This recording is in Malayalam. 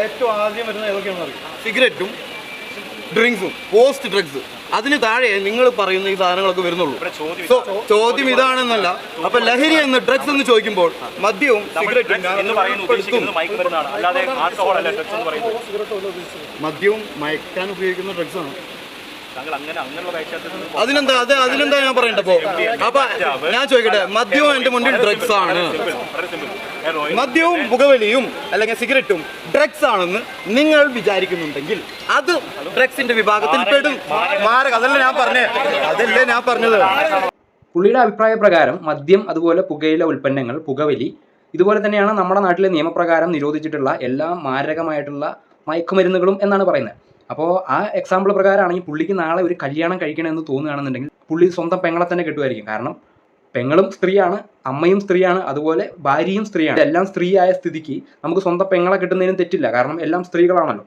ഏറ്റവും ആദ്യം വരുന്നത് ഏതൊക്കെയാണെന്ന് സിഗരറ്റും ഡ്രിങ്ക്സും പോസ്റ്റ് ഡ്രഗ്സ്. അതിന് താഴെ നിങ്ങൾ പറയുന്ന ഈ സാധനങ്ങളൊക്കെ വരുന്നുള്ളൂ. സോ ചോദ്യം ഇതാണെന്നല്ല. അപ്പൊ ലഹരി എന്ന് ഡ്രഗ്സ് എന്ന് ചോദിക്കുമ്പോൾ മദ്യവും സിഗരറ്റും ഡ്രഗ്സ് എന്ന് പറയുന്നത് ഉദ്ദേശിക്കുന്നത് മയക്കുമരുന്നാണ് അല്ലാതെ ആൽക്കഹോൾ അല്ല ഡ്രഗ്സ് എന്ന് പറയുന്നത്. മദ്യവും മയക്കാൻ ഉപയോഗിക്കുന്ന ഡ്രഗ്സ് ആണ് അതിനെന്താ അത് അതിനെന്താ ഞാൻ പറയണ്ടപ്പോ അപ്പൊ ഞാൻ ചോദിക്കട്ടെ മദ്യവും എന്റെ മുന്നിൽ ഡ്രഗ്സ് ആണ്. മദ്യവും പുകവലിയും അല്ലെങ്കിൽ സിഗരറ്റും ഡ്രഗ്സ് ആണെന്ന് നിങ്ങൾ വിചാരിക്കുന്നുണ്ടെങ്കിൽ അത് ഡ്രഗ്സിന്റെ വിഭാഗത്തിൽ പെടും. മാരക അതല്ല ഞാൻ പറഞ്ഞേ. അതല്ലേ ഞാൻ പറഞ്ഞത്. പുള്ളിയുടെ അഭിപ്രായ പ്രകാരം മദ്യം അതുപോലെ പുകയില ഉൽപ്പന്നങ്ങൾ പുകവലി ഇതുപോലെ തന്നെയാണ് നമ്മുടെ നാട്ടിലെ നിയമപ്രകാരം നിരോധിച്ചിട്ടുള്ള എല്ലാ മാരകമായിട്ടുള്ള മയക്കുമരുന്നുകളും എന്നാണ് പറയുന്നത്. അപ്പോൾ ആ എക്സാമ്പിൾ പ്രകാരമാണെങ്കിൽ പുള്ളിക്ക് നാളെ ഒരു കല്യാണം കഴിക്കണമെന്ന് തോന്നുകയാണെന്നുണ്ടെങ്കിൽ പുള്ളി സ്വന്തം പെങ്ങളെ തന്നെ കെട്ടുമായിരിക്കും. കാരണം പെങ്ങളും സ്ത്രീയാണ് അമ്മയും സ്ത്രീയാണ് അതുപോലെ ഭാര്യയും സ്ത്രീയാണ്. എല്ലാം സ്ത്രീയായ സ്ഥിതിക്ക് നമുക്ക് സ്വന്തം പെങ്ങളെ കിട്ടുന്നതിനും തെറ്റില്ല. കാരണം എല്ലാം സ്ത്രീകളാണല്ലോ.